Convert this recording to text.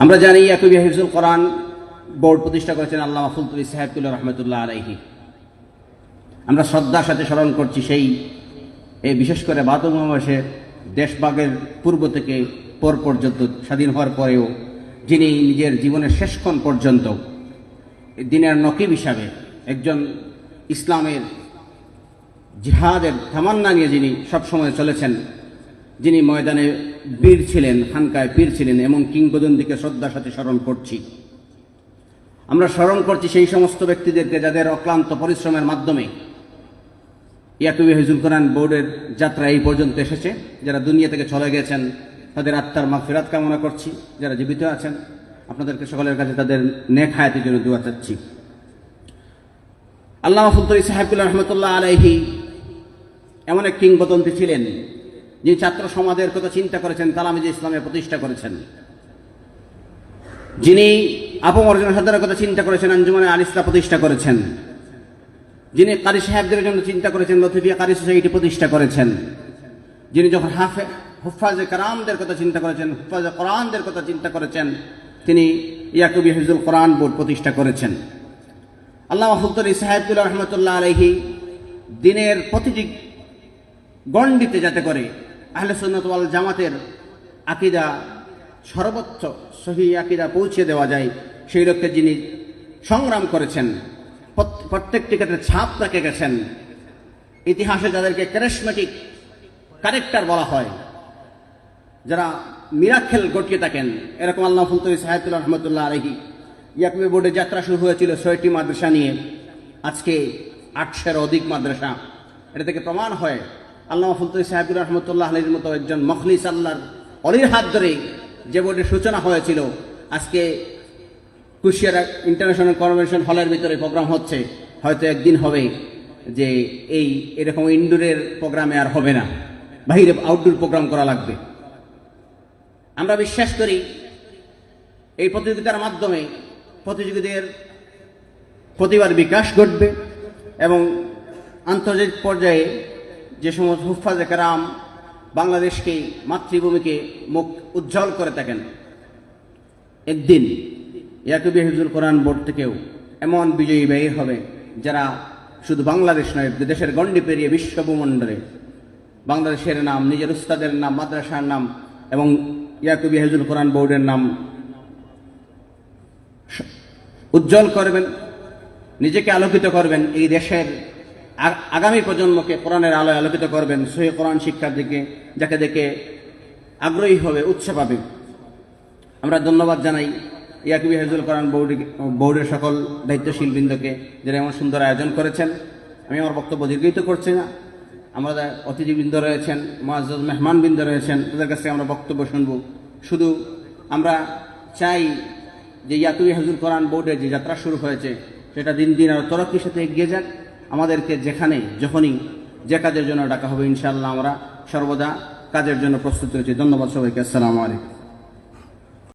আমরা জানি ইয়াকুবি হিফজুল কোরআন বোর্ড প্রতিষ্ঠা করেছেন আল্লাহ ফুলতুল সাহেবুল্লাহ রহমতুল্লাহ আলাইহি। আমরা শ্রদ্ধার সাথে স্মরণ করছি সেই এই বিশেষ করে বাদম মাসে দেশবাগের পূর্ব থেকে পর পর্যন্ত স্বাধীন হওয়ার পরেও যিনি নিজের জীবনের শেষক্ষণ পর্যন্ত দিনের নকিব হিসাবে একজন ইসলামের জিহাদের থামান্না নিয়ে যিনি সবসময় চলেছেন যিনি ময়দানে বীর ছিলেন, খানকায় পীর ছিলেন এমন কিংবদন্তিকে শ্রদ্ধার সাথে স্মরণ করছি। আমরা স্মরণ করছি সেই সমস্ত ব্যক্তিদেরকে যাদের অক্লান্ত পরিশ্রমের মাধ্যমে ইয়াকুবি হিজুল কোরআন বোর্ডের যাত্রা এই পর্যন্ত এসেছে। যারা দুনিয়া থেকে চলে গেছেন, তাদের আত্মার মা ফেরাত কামনা করছি। যারা জীবিত আছেন, আপনাদেরকে সকলের কাছে তাদের নেক হায়াতের জন্য দোয়া চাচ্ছি। আল্লাহ ফুলতরি সাহেবুল্লাহ রহমতুল্লাহ আলাইহি এমন এক কিংবদন্তি ছিলেন যিনি ছাত্র সমাজের কথা চিন্তা করেছেন তালামিজ ইসলামে প্রতিষ্ঠা করেছেন। যিনি আপমর্জন সাধারণের কথা চিন্তা করেছেন, আঞ্জুমানে আলিসলা প্রতিষ্ঠা করেছেন। যিনি কারি সাহেবদের জন্য চিন্তা করেছেন, লতিফিয়া কারি সোসাইটি প্রতিষ্ঠা করেছেন। যিনি যখন হাফে হুফাজে কারামদের কথা চিন্তা করেছেন, হুফাজে কোরআনদের কথা চিন্তা করেছেন, তিনি ইয়াকুবি হিজুল কোরআন বোর্ড প্রতিষ্ঠা করেছেন। আল্লাহ ফুলতরি সাহেবুল্লাহ রহমতুল্লাহ আলহি দিনের প্রতিটি গণ্ডিতে যাতে করে আহলে সুন্নত ওয়াল জামাতের আকিদা সর্বোচ্চ সহি আকিদা পৌঁছে দেওয়া যায়, সেই লক্ষ্যে যিনি সংগ্রাম করেছেন প্রত্যেকটি ক্ষেত্রে ছাপ রেখে গেছেন, ইতিহাসে যাদেরকে ক্যারিসমেটিক কারেক্টার বলা হয়, যারা মিরাক্ষেল গটিয়ে থাকেন, এরকম আল্লাহ ফুলতরি সাহেবুল্লাহ রহমতুল্লাহ আলহি ইয়াকুবি বোর্ডের যাত্রা শুরু হয়েছিল ছয়টি মাদ্রাসা নিয়ে, আজকে আটশের অধিক মাদ্রাসা, এটা থেকে প্রমাণ হয় আল্লাহ ফুলতরি সাহেবুর রহমতুল্লাহ আলীর মতো একজন মখলিস আল্লাহর অলির হাত ধরে যে বোর্ডের সূচনা হয়েছিল, আজকে কুশিয়ারা ইন্টারন্যাশনাল কনভেনশন হলের ভিতরে প্রোগ্রাম হচ্ছে। হয়তো একদিন হবে যে এই এরকম ইনডোরের প্রোগ্রামে আর হবে না। বাহিরে আউটডোর প্রোগ্রাম করা লাগবে। আমরা বিশ্বাস করি এই প্রতিযোগিতার মাধ্যমে প্রতিযোগীদের প্রতিবার বিকাশ ঘটবে এবং আন্তর্জাতিক পর্যায়ে যে সমস্ত হুফাজে কারাম বাংলাদেশকে, মাতৃভূমিকে মুখ উজ্জ্বল করে থাকেন। একদিন ইয়াকুবি হিজুল কোরআন বোর্ড থেকেও এমন বিজয়ী ব্যয় হবে যারা শুধু বাংলাদেশ নয়, দেশের গণ্ডি পেরিয়ে বিশ্বভূমণ্ডলে বাংলাদেশের নাম, নিজের উস্তাদের নাম, মাদ্রাসার নাম এবং ইয়াকুবি হিজুল কোরআন বোর্ডের নাম উজ্জ্বল করবেন, নিজেকে আলোকিত করবেন এই দেশের আগামী প্রজন্মকে কোরআনের আলোয় আলোকিত করবেন সহি কোরআন শিক্ষার দিকে, যাকে দেখে আগ্রহী হবে উৎসাহ পাবে। আমরা ধন্যবাদ জানাই ইয়াকুবি হাজুল কোরআন বোর্ড বোর্ডের সকল দায়িত্বশীল বৃন্দকে যারা এমন সুন্দর আয়োজন করেছেন। আমি আমার বক্তব্য দীর্ঘিত করছি না। আমাদের অতিথিবৃন্দ রয়েছেন মহাজ মেহমানবৃন্দ রয়েছেন, তাদের কাছে আমরা বক্তব্য শুনব। শুধু আমরা চাই যে ইয়াকুবি হাজুল কোরআন বোর্ডের যে যাত্রা শুরু হয়েছে, সেটা দিন দিন আরও তরক্কির সাথে এগিয়ে যাক। আমাদেরকে যেখানে, যখনই যে কাজের জন্য ডাকা হবে ইনশাআল্লাহ আমরা সর্বদা কাজের জন্য প্রস্তুত হয়েছি ধন্যবাদ সবাইকে। আসসালামু আলাইকুম।